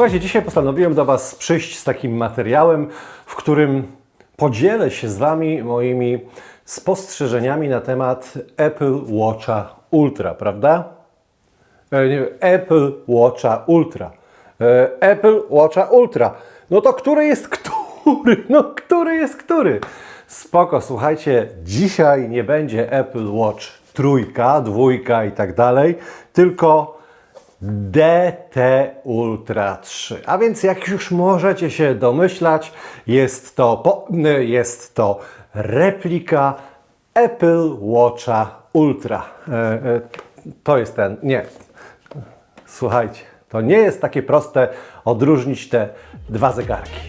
Słuchajcie, dzisiaj postanowiłem do Was przyjść z takim materiałem, w którym podzielę się z Wami moimi spostrzeżeniami na temat Apple Watcha Ultra, prawda? E, Apple Watcha Ultra. E, Apple Watcha Ultra. No to który jest który? No który jest który? Spoko, słuchajcie, dzisiaj nie będzie Apple Watch trójka, dwójka i tak dalej, tylko DT Ultra 3. A więc jak już możecie się domyślać, jest to, po, jest to replika Apple Watcha Ultra. E, e, to jest ten, nie, słuchajcie, to nie jest takie proste odróżnić te dwa zegarki.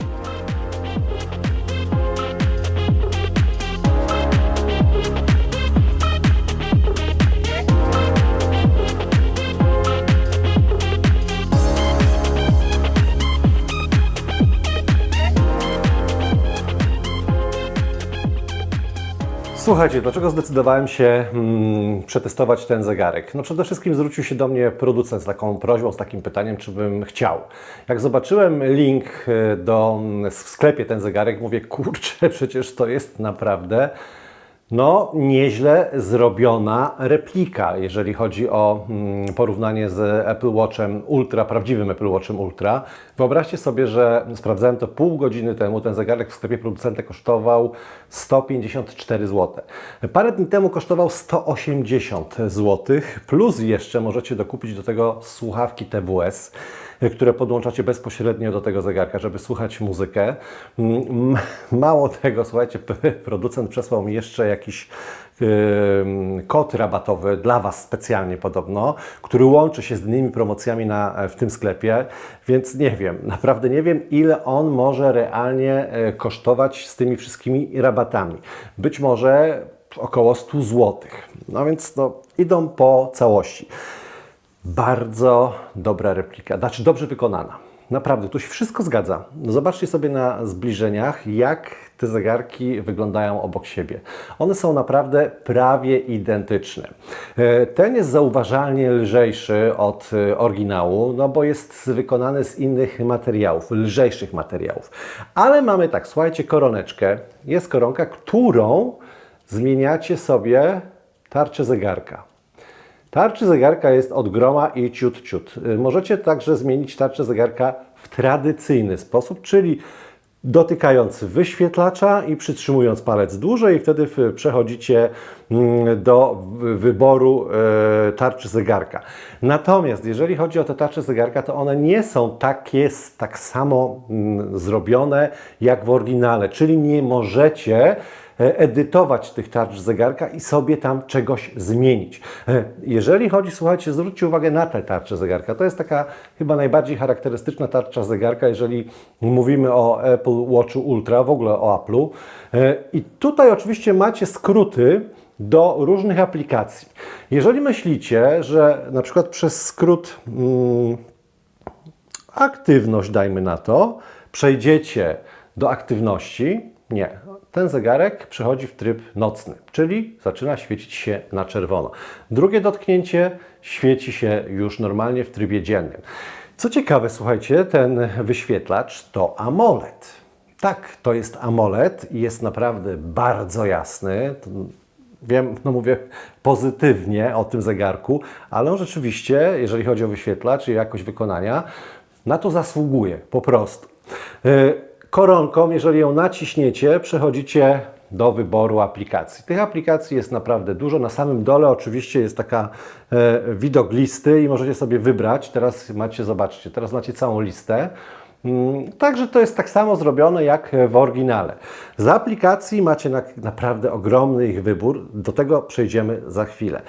Słuchajcie, dlaczego zdecydowałem się mm, przetestować ten zegarek? No przede wszystkim zwrócił się do mnie producent z taką prośbą, z takim pytaniem, czy bym chciał. Jak zobaczyłem link e, do, w sklepie ten zegarek, mówię, kurczę, przecież to jest naprawdę no, nieźle zrobiona replika, jeżeli chodzi o mm, porównanie z Apple Watchem Ultra, prawdziwym Apple Watchem Ultra. Wyobraźcie sobie, że sprawdzałem to pół godziny temu, ten zegarek w sklepie producenta kosztował 154 zł. Parę dni temu kosztował 180 zł, plus jeszcze możecie dokupić do tego słuchawki TWS które podłączacie bezpośrednio do tego zegarka, żeby słuchać muzykę. Mm, Mało tego, słuchajcie, producent przesłał mi jeszcze jakiś yy, kod rabatowy dla Was specjalnie podobno, który łączy się z innymi promocjami na, w tym sklepie, więc nie wiem, naprawdę nie wiem, ile on może realnie e, kosztować z tymi wszystkimi rabatami. Być może około 100 zł. No więc no, idą po całości. Bardzo dobra replika, znaczy dobrze wykonana. Naprawdę, tu się wszystko zgadza. Zobaczcie sobie na zbliżeniach, jak te zegarki wyglądają obok siebie. One są naprawdę prawie identyczne. E, Ten jest zauważalnie lżejszy od e, oryginału, no bo jest wykonany z innych materiałów, lżejszych materiałów. Ale mamy tak, słuchajcie, koroneczkę. Jest koronka, którą zmieniacie sobie tarczę zegarka. Tarczy zegarka jest od groma i ciut ciut. Y, Możecie także zmienić tarczę zegarka w tradycyjny sposób, czyli dotykając wyświetlacza i przytrzymując palec dłużej, wtedy przechodzicie mm, do wyboru e, tarczy zegarka. Natomiast jeżeli chodzi o te tarcze zegarka, to one nie są takie, tak samo mm, zrobione jak w oryginale, czyli nie możecie edytować tych tarcz zegarka i sobie tam czegoś zmienić. E, Jeżeli chodzi, słuchajcie, zwróćcie uwagę na tę tarczę zegarka. To jest taka chyba najbardziej charakterystyczna tarcza zegarka, jeżeli mówimy o Apple Watchu Ultra, w ogóle o Apple'u. E, I tutaj oczywiście macie skróty do różnych aplikacji. Jeżeli myślicie, że na przykład przez skrót mm, aktywność, dajmy na to, przejdziecie do aktywności, nie. Ten zegarek przechodzi w tryb nocny, czyli zaczyna świecić się na czerwono. Drugie dotknięcie świeci się już normalnie w trybie dziennym. Co ciekawe, słuchajcie, ten wyświetlacz to AMOLED. Tak, to jest AMOLED i jest naprawdę bardzo jasny. Wiem, no mówię pozytywnie o tym zegarku, ale on rzeczywiście, jeżeli chodzi o wyświetlacz i jakość wykonania, na to zasługuje po prostu. Koronką, jeżeli ją naciśniecie, przechodzicie do wyboru aplikacji. Tych aplikacji jest naprawdę dużo. Na samym dole oczywiście jest taka e, widok listy i możecie sobie wybrać. Teraz macie, zobaczcie, teraz macie całą listę. Mm, Także to jest tak samo zrobione jak w oryginale. Z aplikacji macie na, naprawdę ogromny ich wybór. Do tego przejdziemy za chwilę.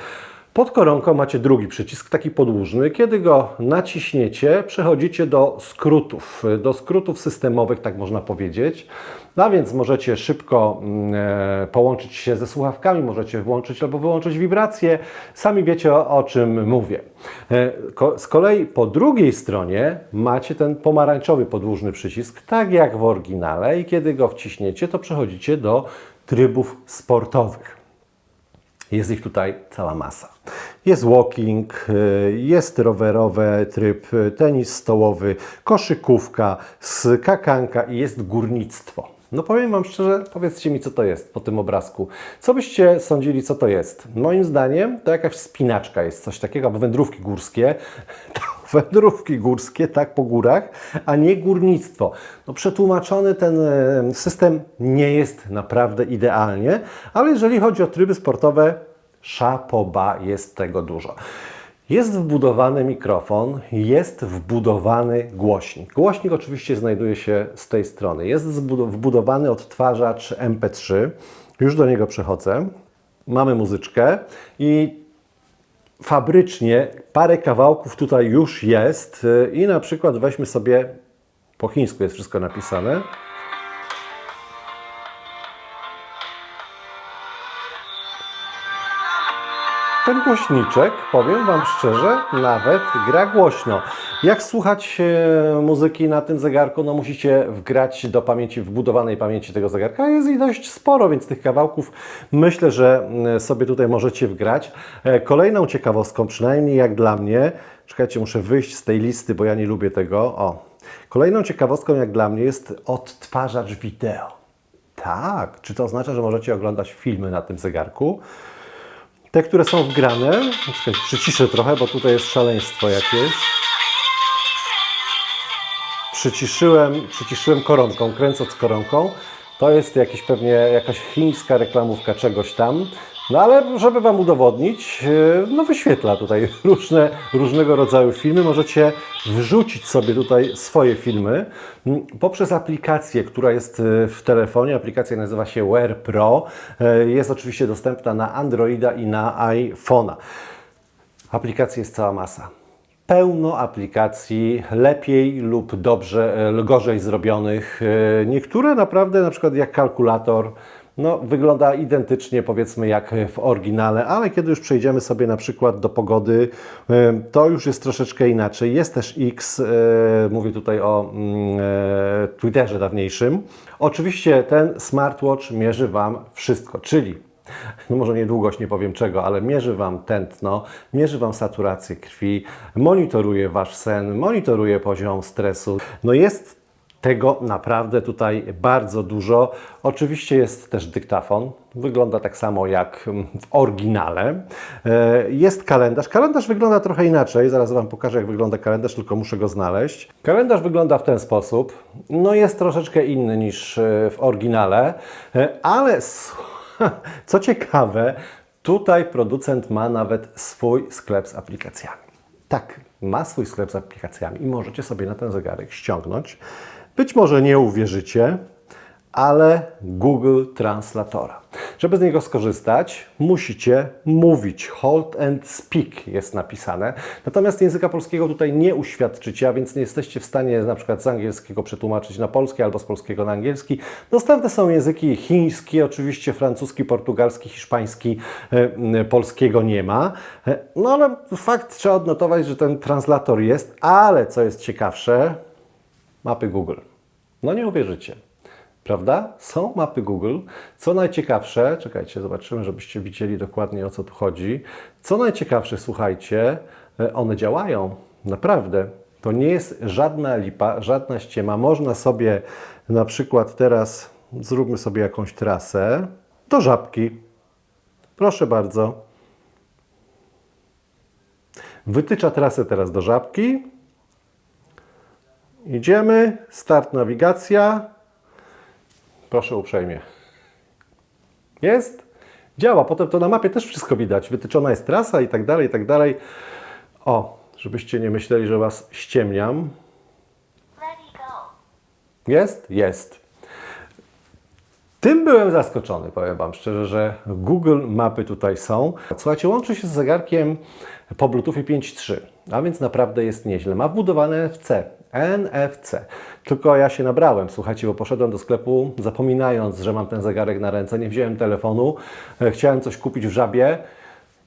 Pod koronką macie drugi przycisk, taki podłużny. Kiedy go naciśniecie, przechodzicie do skrótów, do skrótów systemowych, tak można powiedzieć. No więc możecie szybko mm, e, połączyć się ze słuchawkami, możecie włączyć albo wyłączyć wibracje. Sami wiecie o, o czym mówię. E, Z kolei po drugiej stronie macie ten pomarańczowy podłużny przycisk, tak jak w oryginale i kiedy go wciśniecie, to przechodzicie do trybów sportowych. Jest ich tutaj cała masa. Jest walking, y, jest rowerowy tryb, y, tenis stołowy, koszykówka, skakanka i jest górnictwo. No powiem Wam szczerze, powiedzcie mi, co to jest po tym obrazku. Co byście sądzili, co to jest? Moim zdaniem to jakaś spinaczka jest, coś takiego, albo wędrówki górskie. wędrówki górskie, tak, po górach, a nie górnictwo. No przetłumaczony ten e, system nie jest naprawdę idealnie, ale jeżeli chodzi o tryby sportowe, szapoba jest tego dużo. Jest wbudowany mikrofon, jest wbudowany głośnik. Głośnik oczywiście znajduje się z tej strony. Jest wbudowany odtwarzacz MP3. Już do niego przechodzę. Mamy muzyczkę i fabrycznie parę kawałków tutaj już jest y, i na przykład weźmy sobie, po chińsku jest wszystko napisane. Ten głośniczek, powiem Wam szczerze, nawet gra głośno. Jak słuchać e, muzyki na tym zegarku, no musicie wgrać do pamięci, wbudowanej pamięci tego zegarka. Jest ich dość sporo, więc tych kawałków myślę, że mm, sobie tutaj możecie wgrać. E, Kolejną ciekawostką, przynajmniej jak dla mnie, czekajcie, muszę wyjść z tej listy, bo ja nie lubię tego. O. Kolejną ciekawostką jak dla mnie jest odtwarzacz wideo. Tak, czy to oznacza, że możecie oglądać filmy na tym zegarku? Te, które są wgrane, czekaj, przyciszę trochę, bo tutaj jest szaleństwo jakieś. Przyciszyłem, przyciszyłem koronką, kręcąc koronką. To jest jakiś pewnie jakaś chińska reklamówka czegoś tam. No ale żeby Wam udowodnić, yy, no wyświetla tutaj różne, różnego rodzaju filmy. Możecie wrzucić sobie tutaj swoje filmy mm, poprzez aplikację, która jest yy, w telefonie. Aplikacja nazywa się Wear Pro. Yy, Jest oczywiście dostępna na Androida i na iPhone'a. Aplikacji jest cała masa. Pełno aplikacji, lepiej lub dobrze, gorzej zrobionych. Niektóre naprawdę, na przykład jak kalkulator, no, wygląda identycznie powiedzmy jak w oryginale, ale kiedy już przejdziemy sobie na przykład do pogody, to już jest troszeczkę inaczej. Jest też X, e, mówię tutaj o mm, e, Twitterze dawniejszym. Oczywiście ten smartwatch mierzy Wam wszystko, czyli no może nie długość, nie powiem czego, ale mierzy Wam tętno, mierzy Wam saturację krwi, monitoruje Wasz sen, monitoruje poziom stresu. No jest tego naprawdę tutaj bardzo dużo. Oczywiście jest też dyktafon. Wygląda tak samo jak mm, w oryginale. E, Jest kalendarz. Kalendarz wygląda trochę inaczej. Zaraz Wam pokażę, jak wygląda kalendarz, tylko muszę go znaleźć. Kalendarz wygląda w ten sposób. No jest troszeczkę inny niż e, w oryginale, e, ale co ciekawe, tutaj producent ma nawet swój sklep z aplikacjami. Tak, ma swój sklep z aplikacjami i możecie sobie na ten zegarek ściągnąć. Być może nie uwierzycie, ale Google Translatora. Żeby z niego skorzystać, musicie mówić. Hold and speak jest napisane. Natomiast języka polskiego tutaj nie uświadczycie, a więc nie jesteście w stanie na przykład z angielskiego przetłumaczyć na polski albo z polskiego na angielski. Dostępne są języki chiński, oczywiście francuski, portugalski, hiszpański, e, polskiego nie ma. E, No ale fakt trzeba odnotować, że ten translator jest, ale co jest ciekawsze, mapy Google. No nie uwierzycie. Prawda? Są mapy Google. Co najciekawsze, czekajcie, zobaczymy, żebyście widzieli dokładnie o co tu chodzi. Co najciekawsze, słuchajcie, e, one działają. Naprawdę. To nie jest żadna lipa, żadna ściema. Można sobie na przykład teraz, zróbmy sobie jakąś trasę do żabki. Proszę bardzo. Wytycza trasę teraz do żabki. Idziemy, start nawigacja. Proszę uprzejmie. Jest? Działa. Potem to na mapie też wszystko widać. Wytyczona jest trasa i tak dalej, i tak dalej. O, żebyście nie myśleli, że Was ściemniam. Jest? Jest. Tym byłem zaskoczony, powiem Wam szczerze, że Google Mapy tutaj są. Słuchajcie, łączy się z zegarkiem po Bluetoothie 5.3, a więc naprawdę jest nieźle. Ma wbudowane NFC, NFC. Tylko ja się nabrałem, słuchajcie, bo poszedłem do sklepu zapominając, że mam ten zegarek na ręce, nie wziąłem telefonu, e, chciałem coś kupić w żabie.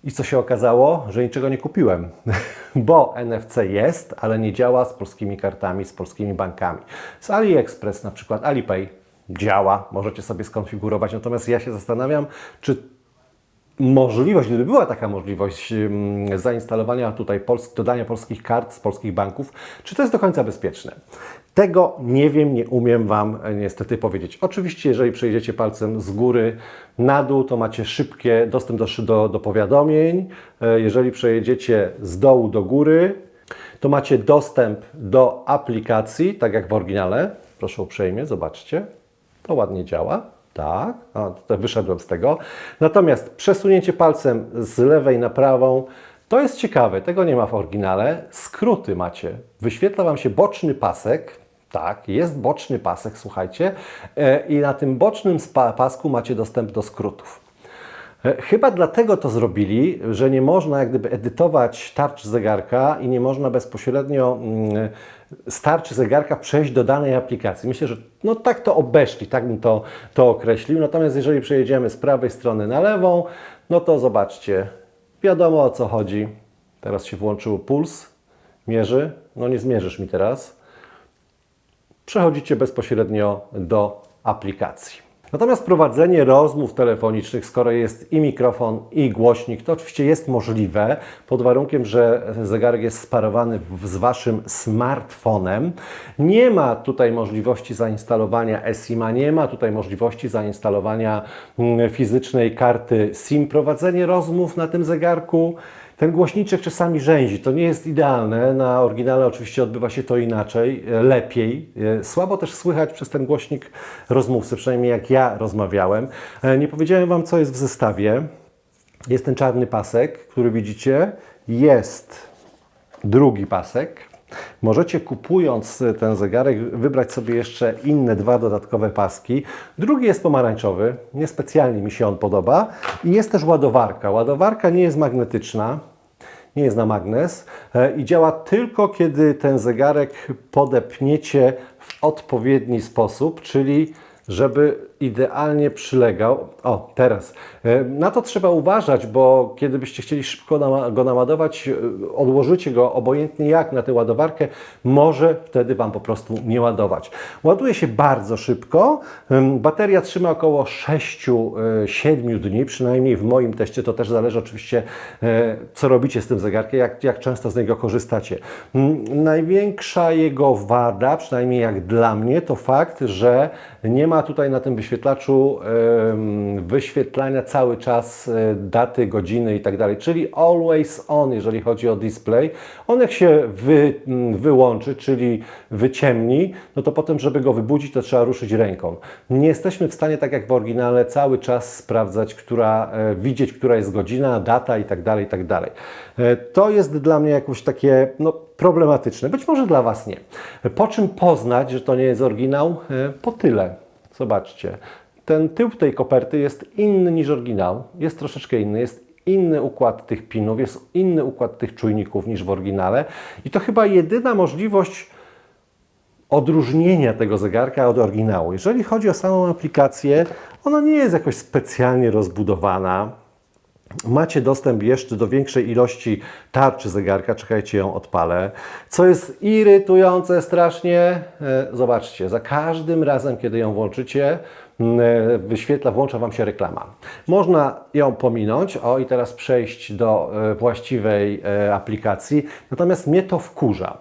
I co się okazało? Że niczego nie kupiłem, bo NFC jest, ale nie działa z polskimi kartami, z polskimi bankami. Z AliExpress na przykład Alipay działa, możecie sobie skonfigurować, natomiast ja się zastanawiam, czy możliwość, gdyby była taka możliwość zainstalowania tutaj, pols- dodania polskich kart z polskich banków, czy to jest do końca bezpieczne? Tego nie wiem, nie umiem Wam e, niestety powiedzieć. Oczywiście, jeżeli przejdziecie palcem z góry na dół, to macie szybkie dostęp do, do, do powiadomień. E, Jeżeli przejedziecie z dołu do góry, to macie dostęp do aplikacji, tak jak w oryginale. Proszę uprzejmie, zobaczcie. To ładnie działa. Tak, a, tutaj wyszedłem z tego. Natomiast przesunięcie palcem z lewej na prawą, to jest ciekawe, tego nie ma w oryginale. Skróty macie. Wyświetla Wam się boczny pasek. Tak, jest boczny pasek, słuchajcie. E, I na tym bocznym pasku macie dostęp do skrótów. E, Chyba dlatego to zrobili, że nie można jak gdyby edytować tarcz zegarka i nie można bezpośrednio mm, z tarczy zegarka przejść do danej aplikacji. Myślę, że no tak to obeszli, tak bym to, to określił. Natomiast jeżeli przejedziemy z prawej strony na lewą, no to zobaczcie, wiadomo o co chodzi. Teraz się włączył puls, mierzy, no nie zmierzysz mi teraz przechodzicie bezpośrednio do aplikacji. Natomiast prowadzenie rozmów telefonicznych, skoro jest i mikrofon, i głośnik, to oczywiście jest możliwe, pod warunkiem, że zegarek jest sparowany z Waszym smartfonem. Nie ma tutaj możliwości zainstalowania eSIM-a, nie ma tutaj możliwości zainstalowania mm, fizycznej karty SIM. Prowadzenie rozmów na tym zegarku ten głośniczek czasami rzęzi, to nie jest idealne. Na oryginale oczywiście odbywa się to inaczej, e, lepiej. E, Słabo też słychać przez ten głośnik rozmówcy, przynajmniej jak ja rozmawiałem. E, Nie powiedziałem Wam, co jest w zestawie. Jest ten czarny pasek, który widzicie. Jest drugi pasek. Możecie kupując ten zegarek wybrać sobie jeszcze inne dwa dodatkowe paski. Drugi jest pomarańczowy, niespecjalnie mi się on podoba. I jest też ładowarka. Ładowarka nie jest magnetyczna, nie jest na magnes e, i działa tylko kiedy ten zegarek podepniecie w odpowiedni sposób, czyli żeby idealnie przylegał. O, teraz. E, Na to trzeba uważać, bo kiedy byście chcieli szybko go naładować, e, odłożycie go obojętnie jak na tę ładowarkę, może wtedy Wam po prostu nie ładować. Ładuje się bardzo szybko. Bateria trzyma około 6-7 dni, przynajmniej w moim teście. To też zależy oczywiście, e, co robicie z tym zegarkiem, jak, jak często z niego korzystacie. Mm, Największa jego wada, przynajmniej jak dla mnie, to fakt, że nie ma tutaj na tym wyświetlaczu wyświetlania cały czas e, daty, godziny i tak dalej, czyli always on, jeżeli chodzi o display. On jak się wy, m, wyłączy, czyli wyciemni, no to potem, żeby go wybudzić, to trzeba ruszyć ręką. Nie jesteśmy w stanie, tak jak w oryginale, cały czas sprawdzać, która, e, widzieć, która jest godzina, data i tak dalej, i tak dalej. E, To jest dla mnie jakoś takie, no, problematyczne. Być może dla Was nie. Po czym poznać, że to nie jest oryginał? Po tyle. Zobaczcie. Ten tył tej koperty jest inny niż oryginał. Jest troszeczkę inny. Jest inny układ tych pinów, jest inny układ tych czujników niż w oryginale. I to chyba jedyna możliwość odróżnienia tego zegarka od oryginału. Jeżeli chodzi o samą aplikację, ona nie jest jakoś specjalnie rozbudowana. Macie dostęp jeszcze do większej ilości tarczy zegarka, czekajcie, ją odpalę. Co jest irytujące strasznie, e, zobaczcie, za każdym razem, kiedy ją włączycie, e, wyświetla, włącza Wam się reklama. Można ją pominąć, o i teraz przejść do e, właściwej aplikacji, natomiast mnie to wkurza.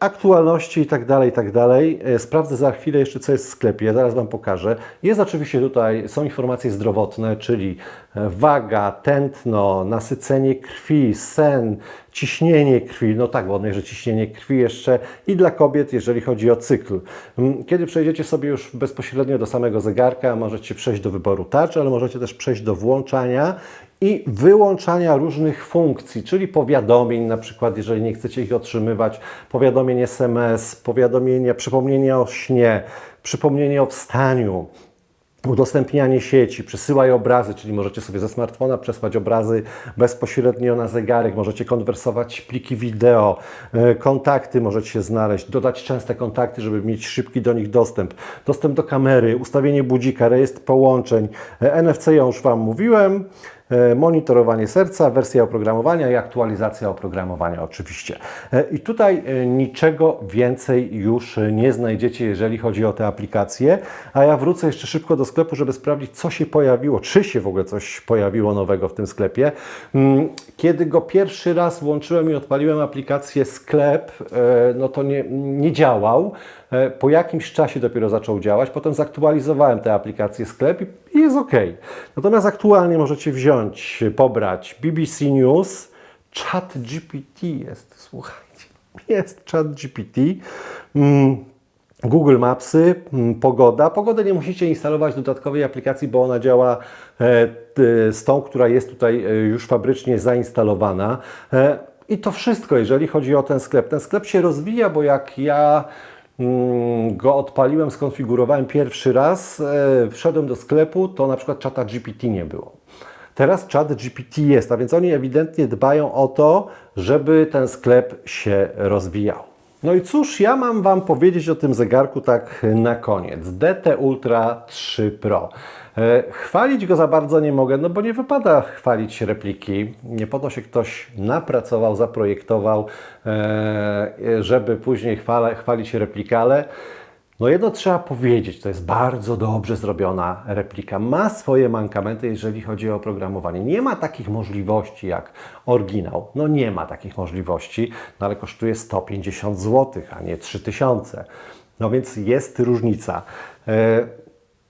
Aktualności i tak dalej, i tak dalej. E, Sprawdzę za chwilę jeszcze, co jest w sklepie, zaraz Wam pokażę. Jest oczywiście tutaj, są informacje zdrowotne, czyli e, waga, tętno, nasycenie krwi, sen, ciśnienie krwi, no tak, on mierzy ciśnienie krwi jeszcze i dla kobiet, jeżeli chodzi o cykl. Kiedy przejdziecie sobie już bezpośrednio do samego zegarka, możecie przejść do wyboru tarczy, ale możecie też przejść do włączania i wyłączania różnych funkcji, czyli powiadomień, na przykład, jeżeli nie chcecie ich otrzymywać, powiadomień SMS, powiadomienia, przypomnienia o śnie, przypomnienie o wstaniu, udostępnianie sieci, przesyłaj obrazy, czyli możecie sobie ze smartfona przesłać obrazy bezpośrednio na zegarek, możecie konwersować pliki wideo, e, kontakty możecie znaleźć, dodać częste kontakty, żeby mieć szybki do nich dostęp, dostęp do kamery, ustawienie budzika, rejestr połączeń, e, NFC ja już Wam mówiłem, monitorowanie serca, wersja oprogramowania i aktualizacja oprogramowania oczywiście. E, I tutaj e, niczego więcej już e, nie znajdziecie, jeżeli chodzi o te aplikacje, a ja wrócę jeszcze szybko do sklepu, żeby sprawdzić, co się pojawiło, czy się w ogóle coś pojawiło nowego w tym sklepie. Mm, Kiedy go pierwszy raz włączyłem i odpaliłem aplikację sklep, e, no to nie, nie działał. E, Po jakimś czasie dopiero zaczął działać, potem zaktualizowałem tę aplikację sklep i- jest ok. Natomiast aktualnie możecie wziąć, pobrać BBC News, Chat GPT jest, słuchajcie, jest Chat GPT. Mm, Google Mapsy, mm, pogoda. Pogodę nie musicie instalować dodatkowej aplikacji, bo ona działa e, z tą, która jest tutaj e, już fabrycznie zainstalowana. I to wszystko, jeżeli chodzi o ten sklep. Ten sklep się rozwija, bo jak ja go odpaliłem, skonfigurowałem pierwszy raz, e, wszedłem do sklepu, to na przykład czata GPT nie było. Teraz czat GPT jest, a więc oni ewidentnie dbają o to, żeby ten sklep się rozwijał. No i cóż, ja mam Wam powiedzieć o tym zegarku tak na koniec. DT Ultra 3 Pro. E, Chwalić go za bardzo nie mogę, no bo nie wypada chwalić repliki. Nie po to się ktoś napracował, zaprojektował, e, żeby później chwalić replikę, ale no jedno trzeba powiedzieć, to jest bardzo dobrze zrobiona replika. Ma swoje mankamenty, jeżeli chodzi o oprogramowanie. Nie ma takich możliwości jak oryginał. No nie ma takich możliwości, no ale kosztuje 150 zł, a nie 3000. No więc jest różnica.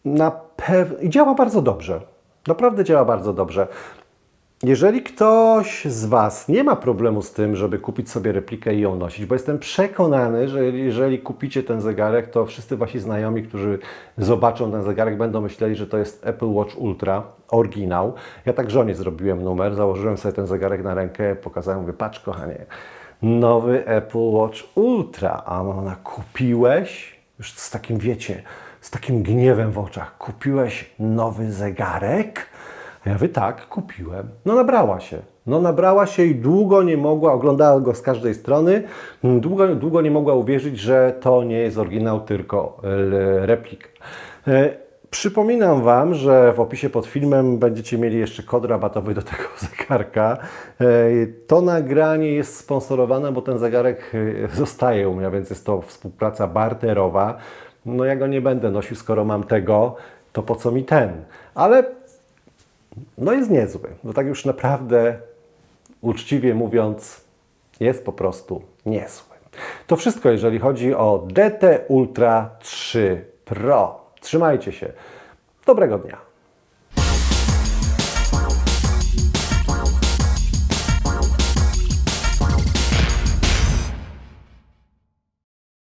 Na pew... I działa bardzo dobrze. Naprawdę działa bardzo dobrze. Jeżeli ktoś z Was nie ma problemu z tym, żeby kupić sobie replikę i ją nosić, bo jestem przekonany, że jeżeli kupicie ten zegarek, to wszyscy Wasi znajomi, którzy zobaczą ten zegarek, będą myśleli, że to jest Apple Watch Ultra, oryginał. Ja tak żonie zrobiłem numer, założyłem sobie ten zegarek na rękę, pokazałem, mówię, patrz kochanie, nowy Apple Watch Ultra, a ona kupiłeś, już z takim, wiecie, z takim gniewem w oczach, kupiłeś nowy zegarek? A ja mówię, tak, kupiłem. No nabrała się. No nabrała się i długo nie mogła, oglądała go z każdej strony, mm, długo, długo nie mogła uwierzyć, że to nie jest oryginał, tylko replika. E, Przypominam Wam, że w opisie pod filmem będziecie mieli jeszcze kod rabatowy do tego zegarka. E, To nagranie jest sponsorowane, bo ten zegarek e, zostaje u mnie, więc jest to współpraca barterowa. No ja go nie będę nosił, skoro mam tego, to po co mi ten? Ale no jest niezły. No tak już naprawdę uczciwie mówiąc, jest po prostu niezły. To wszystko, jeżeli chodzi o DT Ultra 3 Pro. Trzymajcie się. Dobrego dnia.